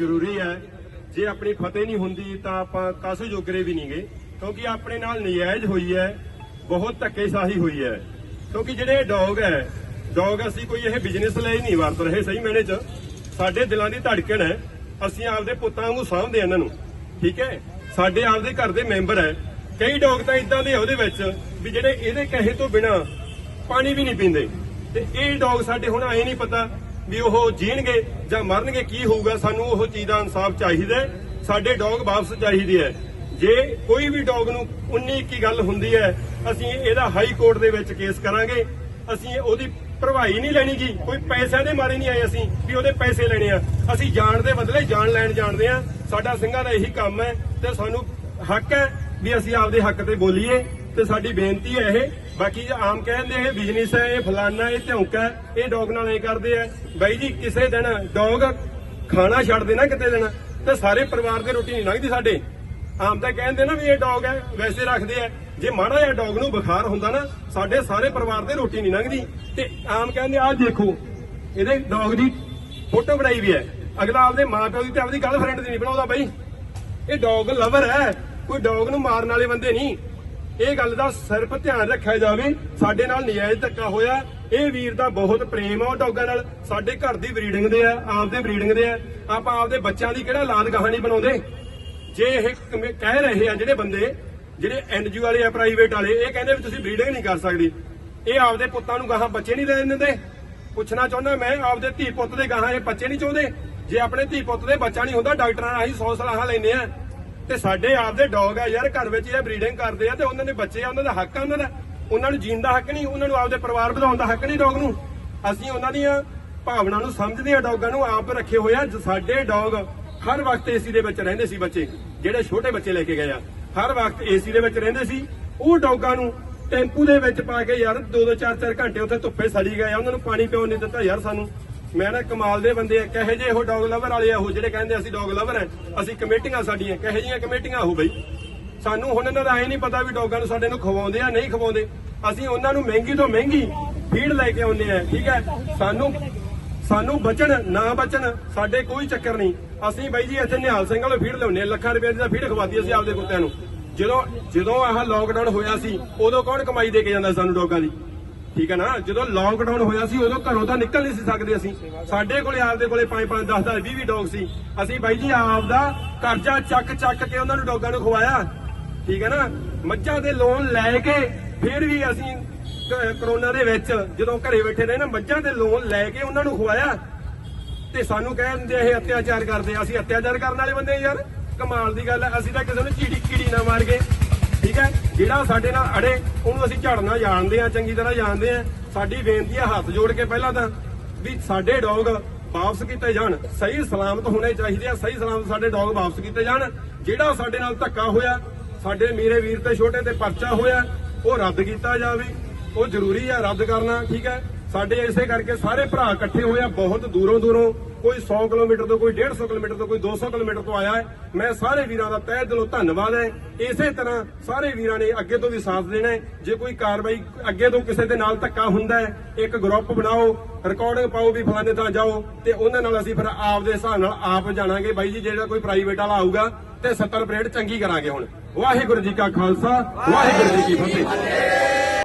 ਜ਼ਰੂਰੀ ਹੈ। ਜੇ ਆਪਣੀ ਫਤਿਹ ਨਹੀਂ ਹੁੰਦੀ, ਤਾਂ ਆਪਾਂ ਕਾਸੂ ਜੋਗਰੇ ਵੀ ਨਹੀਂਗੇ। ਕਿਉਂਕਿ ਆਪਣੇ ਨਾਲ ਨਜਾਇਜ਼ ਹੋਈ ਹੈ, ਬਹੁਤ ਧੱਕੇਸ਼ਾਹੀ ਹੋਈ ਹੈ। ਕਿਉਂਕਿ ਜਿਹੜੇ ਡੌਗ ਹੈ, ਡੌਗ ਅਸੀਂ ਕੋਈ ਇਹ ਬਿਜ਼ਨਸ ਲਈ ਨਹੀਂ ਵਰਤ ਰਹੇ, ਸਹੀ ਮੈਨੇ ਚ। ਸਾਡੇ ਦਿਲਾਂ ਦੀ ਧੜਕਣ ਹੈ, ਅਸੀਂ ਆਪਦੇ ਪੁੱਤਾਂ ਵਾਂਗੂ ਸਾਂਭਦੇ ਹਾਂ ਇਹਨਾਂ ਨੂੰ, ਠੀਕ ਹੈ? ਸਾਡੇ ਆਪਦੇ ਘਰ ਦੇ ਮੈਂਬਰ ਹੈ। ਕਈ ਡੌਗ ਤਾਂ ਇਦਾਂ ਦੇ ਉਹਦੇ ਵਿੱਚ ਵੀ ਜਿਹੜੇ ਇਹਦੇ ਕਹੇ ਤੋਂ ਬਿਨਾ ਪਾਣੀ ਵੀ ਨਹੀਂ ਪੀਂਦੇ। ਤੇ ਇਹ ਡੌਗ ਸਾਡੇ ਹੁਣ ਆਏ ਨਹੀਂ ਪਤਾ ਵੀ ਉਹ ਜੀਣਗੇ ਜਾਂ ਮਰਨਗੇ, ਕੀ ਹੋਊਗਾ? ਸਾਨੂੰ ਉਹ ਚੀਜ਼ ਦਾ ਇਨਸਾਫ ਚਾਹੀਦਾ ਸਾਡੇ ਡੌਗ ਵਾਪਸ ਚਾਹੀਦੇ ਹੈ। ਜੇ ਕੋਈ ਵੀ ਡੌਗ ਨੂੰ 19 21 ਗੱਲ ਹੁੰਦੀ ਹੈ, ਅਸੀਂ ਇਹਦਾ ਹਾਈ ਕੋਰਟ ਦੇ ਵਿੱਚ ਕੇਸ ਕਰਾਂਗੇ। ਅਸੀਂ ਉਹਦੀ ਭਰਵਾਈ ਨਹੀਂ ਲੈਣੀ ਜੀ। ਕੋਈ ਪੈਸਿਆਂ ਦੇ ਮਾਰੇ ਨਹੀਂ ਆਏ ਅਸੀਂ ਵੀ ਉਹਦੇ ਪੈਸੇ ਲੈਣੇ ਆ। ਅਸੀਂ ਜਾਣ ਦੇ ਬਦਲੇ ਜਾਣ ਲੈਣ ਜਾਣਦੇ ਆ ਸਾਡਾ ਸਿੰਘਾਂ ਦਾ ਇਹੀ ਕੰਮ ਹੈ ਤੇ ਸਾਨੂੰ ਹੱਕ ਹੈ ਵੀ ਅਸੀਂ ਆਪਦੇ ਹੱਕ ਤੇ ਬੋਲੀਏ ਤੇ ਸਾਡੀ ਬੇਨਤੀ ਹੈ ਇਹ ਬਾਕੀ ਜੇ ਆਮ ਕਹਿੰਦੇ ਇਹ ਬਿਜ਼ਨਸ ਹੈ, ਇਹ ਫਲਾਨਾ, ਇਹ ਧੌਂਕਾ ਇਹ ਡੌਗ ਨਾਲ ਇਹ ਕਰਦੇ ਆ। ਬਾਈ ਜੀ, ਕਿਸੇ ਦਿਨ ਡੌਗ ਖਾਣਾ ਛੱਡ ਦੇਣਾ ਕਿਤੇ ਦਿਨ, ਤੇ ਸਾਰੇ ਪਰਿਵਾਰ ਦੇ ਰੋਟੀ ਨਹੀਂ ਲੰਘਦੀ ਸਾਡੇ। ਆਮ ਤਾਂ ਕਹਿੰਦੇ ਨਾ ਵੀ ਇਹ ਡੌਗ ਹੈ, ਵੈਸੇ ਰੱਖਦੇ ਆ। ਜੇ ਮਾੜਾ ਜਿਹਾ ਡੌਗ ਨੂੰ ਬੁਖਾਰ ਹੁੰਦਾ ਨਾ, ਸਾਡੇ ਸਾਰੇ ਪਰਿਵਾਰ ਦੇ ਰੋਟੀ ਨਹੀਂ ਲੰਘਦੀ। ਤੇ ਆਮ ਕਹਿੰਦੇ ਆਹ ਦੇਖੋ, ਇਹਦੇ ਡੌਗ ਦੀ ਫੋਟੋ ਬਣਾਈ ਵੀ ਹੈ। ਅਗਲਾ ਆਪਦੇ ਮਾਪਿਓ ਦੀ ਤੇ ਆਪਦੀ ਗਰਲਫ੍ਰੈਂਡ ਦੀ ਨਹੀਂ ਬਣਾਉਂਦਾ ਬਾਈ। ਇਹ ਡੌਗ ਲਵਰ ਹੈ, ਕੋਈ ਡੌਗ ਨੂੰ ਮਾਰਨ ਵਾਲੇ ਬੰਦੇ ਨਹੀਂ। ਇਹ ਗੱਲ ਦਾ ਸਿਰਫ ਧਿਆਨ ਰੱਖਿਆ ਜਾਵੇ, ਸਾਡੇ ਨਾਲ ਨਜਾਇਜ਼ ਧੱਕਾ ਹੋਇਆ। ਇਹ ਵੀਰ ਦਾ ਬਹੁਤ ਪ੍ਰੇਮ ਆ, ਉਹ ਡੌਗਾਂ ਨਾਲ ਸਾਡੇ ਘਰ ਦੀ ਬਰੀਡਿੰਗ ਦੇ ਆ, ਆਪਦੇ ਬਰੀਡਿੰਗ ਦੇ ਆ। ਆਪਾਂ ਆਪਦੇ ਬੱਚਿਆਂ ਦੀ ਕਿਹੜਾ ਲਾਲ ਗਾਹਾਂ ਨਹੀਂ ਬਣਾਉਂਦੇ? ਜੇ ਇਹ ਕਹਿ ਰਹੇ ਆ ਜਿਹੜੇ ਬੰਦੇ, ਜਿਹੜੇ ਐਨਜੀਓ ਵਾਲੇ ਆ ਪ੍ਰਾਈਵੇਟ ਵਾਲੇ, ਇਹ ਕਹਿੰਦੇ ਵੀ ਤੁਸੀਂ ਬਰੀਡਿੰਗ ਨਹੀਂ ਕਰ ਸਕਦੇ। ਇਹ ਆਪਦੇ ਪੁੱਤਾਂ ਨੂੰ ਗਾਹਾਂ ਬੱਚੇ ਨਹੀਂ ਦੇਣ ਦਿੰਦੇ। ਪੁੱਛਣਾ ਚਾਹੁੰਦਾ ਮੈਂ, ਆਪਦੇ ਧੀ ਪੁੱਤ ਦੇ ਗਾਹਾਂ ਇਹ ਬੱਚੇ ਨਹੀਂ ਚਾਹੁੰਦੇ? ਜੇ ਆਪਣੇ ਧੀ ਪੁੱਤ ਦੇ ਬੱਚਾ ਨਹੀਂ ਹੁੰਦਾ, ਡਾਕਟਰਾਂ ਨਾਲ ਅਸੀਂ 100 ਸਲਾਹਾਂ ਲੈਨੇ ਆ। ਤੇ ਸਾਡੇ ਆਪਦੇ ਡੌਗ ਆ ਯਾਰ, ਘਰ ਵਿੱਚ ਇਹ ਬਰੀਡਿੰਗ ਕਰਦੇ ਆ ਤੇ ਉਹਨਾਂ ਦੇ ਬੱਚੇ ਆ, ਉਹਨਾਂ ਦਾ ਹੱਕ ਆ ਉਹਨਾਂ ਦਾ। ਉਹਨਾਂ ਨੂੰ ਜੀਣ ਦਾ ਹੱਕ ਨਹੀਂ, ਉਹਨਾਂ ਨੂੰ ਆਪਦੇ ਪਰਿਵਾਰ ਵਧਾਉਣ ਦਾ ਹੱਕ ਨਹੀਂ ਡੌਗ ਨੂੰ। ਅਸੀਂ ਉਹਨਾਂ ਦੀਆਂ ਭਾਵਨਾ ਨੂੰ ਸਮਝਦੇ ਆ ਡੌਗਾਂ ਨੂੰ ਆਪ ਰੱਖੇ ਹੋਏ ਆ। ਸਾਡੇ ਡੌਗ ਹਰ ਵਕਤ ਏਸੀ ਦੇ ਵਿੱਚ ਰਹਿੰਦੇ ਸੀ ਬੱਚੇ, ਜਿਹੜੇ ਛੋਟੇ ਬੱਚੇ ਲੈ ਕੇ ਗਏ ਆ। ਹਰ ਵਕਤ ਏਸੀ ਦੇ ਵਿੱਚ ਰਹਿੰਦੇ ਸੀ। ਉਹ ਡੌਗਾਂ ਨੂੰ ਟੈਂਪੂ ਦੇ ਵਿੱਚ ਪਾ ਕੇ ਯਾਰ 2-2 4-4 ਘੰਟੇ ਉੱਥੇ ਧੁੱਪੇ ਸੜੀ ਗਏ ਆ। ਉਹਨਾਂ ਨੂੰ ਪਾਣੀ ਪਿਉਣ ਨਹੀਂ ਦਿੱਤਾ ਯਾਰ ਸਾਨੂੰ। ਮੈਂ ਨਾ ਕਮਾਲ ਦੇ ਬੰਦੇ ਆ, ਕਹੇ ਜੇ ਉਹ ਡੌਗ ਲਵਰ ਵਾਲੇ ਆ ਉਹ, ਜਿਹੜੇ ਕਹਿੰਦੇ ਅਸੀਂ ਡੌਗ ਲਵਰ ਆ। ਅਸੀਂ ਕਮੇਟੀਆਂ ਸਾਡੀਆਂ, ਕਹੇ ਜੀਆਂ ਕਮੇਟੀਆਂ ਉਹ ਬਈ। ਸਾਨੂੰ ਹੁਣ ਇਹਨਾਂ ਦਾ ਐ ਨਹੀਂ ਪਤਾ ਵੀ ਡੌਗਾਂ ਨੂੰ ਸਾਡੇ ਨੂੰ ਖਵਾਉਂਦੇ ਆ, ਨਹੀਂ ਖਵਾਉਂਦੇ। ਅਸੀਂ ਉਹਨਾਂ ਨੂੰ ਮਹਿੰਗੀ ਤੋਂ ਮਹਿੰਗੀ ਫੀਡ ਲੈ ਕੇ ਆਉਂਦੇ ਆ, ਠੀਕ ਹੈ? ਸਾਨੂੰ ਸਾਨੂੰ ਬਚਣ, ਨਾ ਬਚਣ, ਸਾਡੇ ਕੋਈ ਚੱਕਰ ਨਹੀਂ। ਅਸੀਂ ਬਾਈ ਜੀ ਇੱਥੇ ਨਿਹਾਲ ਸਿੰਘ ਵਾਲੋ ਫੀਡ ਲਿਆਉਂਦੇ ਆ, ਲੱਖਾਂ ਰੁਪਏ ਦੀ ਤਾਂ ਫੀਡ ਖਵਾਦੀ ਅਸੀਂ ਆਪਦੇ ਕੁੱਤਿਆਂ ਨੂੰ। ਜਦੋਂ ਜਦੋਂ ਆਹ ਲੋਕਡਾਊਨ ਹੋਇਆ ਸੀ, ਉਦੋਂ ਕੌਣ ਕਮਾਈ ਦੇ ਕੇ ਜਾਂਦਾ ਸਾਨੂੰ ਡੌਗਾਂ ਦੀ? ਠੀਕ ਹੈ ਨਾ? ਜਦੋਂ ਲਾਕਡਾਊਨ ਹੋਇਆ ਸੀ, ਉਦੋਂ ਘਰੋਂ ਤਾਂ ਨਿਕਲ ਨਹੀਂ ਸੀ ਸਕਦੇ ਅਸੀਂ। ਸਾਡੇ ਕੋਲੇ, ਆਪਦੇ ਕੋਲੇ 5 5 10 10 20 20 ਡੌਗ ਸੀ। ਅਸੀਂ ਬਾਈ ਜੀ ਆਪਦਾ ਕਰਜ਼ਾ ਚੱਕ ਚੱਕ ਕੇ ਉਹਨਾਂ ਨੂੰ ਡੌਗਾਂ ਨੂੰ ਖਵਾਇਆ। ਠੀਕ ਹੈ ਨਾ? ਮੱਝਾਂ ਦੇ ਲੋਨ ਲੈ ਕੇ ਫਿਰ ਵੀ ਅਸੀਂ ਕ- ਕਰੋਨਾ ਦੇ ਵਿੱਚ ਜਦੋਂ ਘਰੇ ਬੈਠੇ ਰਹੇ ਨਾ, ਮੱਝਾਂ ਦੇ ਲੋਨ ਲੈ ਕੇ ਉਹਨਾਂ ਨੂੰ ਖਵਾਇਆ। ਤੇ ਸਾਨੂੰ ਕਹਿੰਦੇ ਇਹ ਅਤਿਆਚਾਰ ਕਰਦੇ ਆ। ਅਸੀਂ ਅਤਿਆਚਾਰ ਕਰਨ ਵਾਲੇ ਬੰਦੇ ਯਾਰ। ਕਮਾਲ ਦੀ ਗੱਲ ਹੈ ਅਸੀਂ ਤਾਂ ਕਿਸੇ ਨੂੰ ਚੀੜੀ ਕੀੜੀ ਨਾ ਮਾਰ ਗਏ। ਠੀਕ ਹੈ? ਜਿਹੜਾ ਸਾਡੇ ਨਾਲ ਅੜੇ, ਉਹਨੂੰ ਅਸੀਂ ਝੜਨਾ ਜਾਣਦੇ ਆ ਚੰਗੀ ਤਰ੍ਹਾਂ ਜਾਣਦੇ ਆ ਸਾਡੀ ਬੇਨਤੀ ਹੈ ਹੱਥ ਜੋੜ ਕੇ ਪਹਿਲਾਂ ਤਾਂ ਵੀ ਸਾਡੇ ਡੌਗ ਵਾਪਸ ਕੀਤੇ ਜਾਣ। ਸਹੀ ਸਲਾਮਤ ਹੋਣੇ ਚਾਹੀਦੇ ਆ, ਸਹੀ ਸਲਾਮਤ ਸਾਡੇ ਡੌਗ ਵਾਪਸ ਕੀਤੇ ਜਾਣ। ਜਿਹੜਾ ਸਾਡੇ ਨਾਲ ਧੱਕਾ ਹੋਇਆ, ਸਾਡੇ ਮੀਰੇ ਵੀਰ ਤੇ ਛੋਟੇ ਤੇ ਪਰਚਾ ਹੋਇਆ, ਉਹ ਰੱਦ ਕੀਤਾ ਜਾਵੇ। ਉਹ ਜ਼ਰੂਰੀ ਆ, ਰੱਦ ਕਰਨਾ, ਠੀਕ ਹੈ। ਸਾਡੇ ਇਸੇ ਕਰਕੇ ਸਾਰੇ ਭਰਾ ਇਕੱਠੇ ਹੋਏ ਆ, ਬਹੁਤ ਦੂਰੋਂ ਦੂਰੋਂ। ਕੋਈ 100 ਕਿਲੋਮੀਟਰ ਤੋਂ ਕੋਈ 150 ਕਿਲੋਮੀਟਰ ਤੋਂ ਕੋਈ 200 ਕਿਲੋਮੀਟਰ ਤੋਂ ਆਇਆ ਹੈ। ਮੈਂ ਸਾਰੇ ਵੀਰਾਂ ਦਾ ਤਹਿ ਦਿਲੋਂ ਧੰਨਵਾਦ ਹੈ। ਇਸੇ ਤਰ੍ਹਾਂ ਸਾਰੇ ਵੀਰਾਂ ਨੇ ਅੱਗੇ ਤੋਂ ਵੀ ਸਾਥ ਦੇਣਾ ਹੈ। ਜੇ ਕੋਈ ਕਾਰਵਾਈ ਅੱਗੇ ਤੋਂ ਕਿਸੇ ਦੇ ਨਾਲ ਧੱਕਾ ਹੁੰਦਾ ਹੈ, ਇੱਕ ਗਰੁੱਪ ਬਣਾਓ ਰਿਕਾਰਡਿੰਗ ਪਾਓ ਵੀ ਫਲਾਣੇ ਥਾਂ ਜਾਓ ਤੇ ਉਹਨਾਂ ਨਾਲ ਅਸੀਂ ਫਿਰ ਆਪ ਦੇ ਹਿਸਾਬ ਨਾਲ ਆਪ ਜਾਣਾਂਗੇ ਬਾਈ ਜੀ, ਜਿਹੜਾ ਕੋਈ ਪ੍ਰਾਈਵੇਟ ਵਾਲਾ ਆਊਗਾ ਤੇ 70 ਪਰੇਡ ਚੰਗੀ ਕਰਾਂਗੇ ਹੁਣ। ਵਾਹਿਗੁਰੂ ਜੀ ਕਾ ਖਾਲਸਾ, ਵਾਹਿਗੁਰੂ ਜੀ ਕੀ ਫਤਿਹ।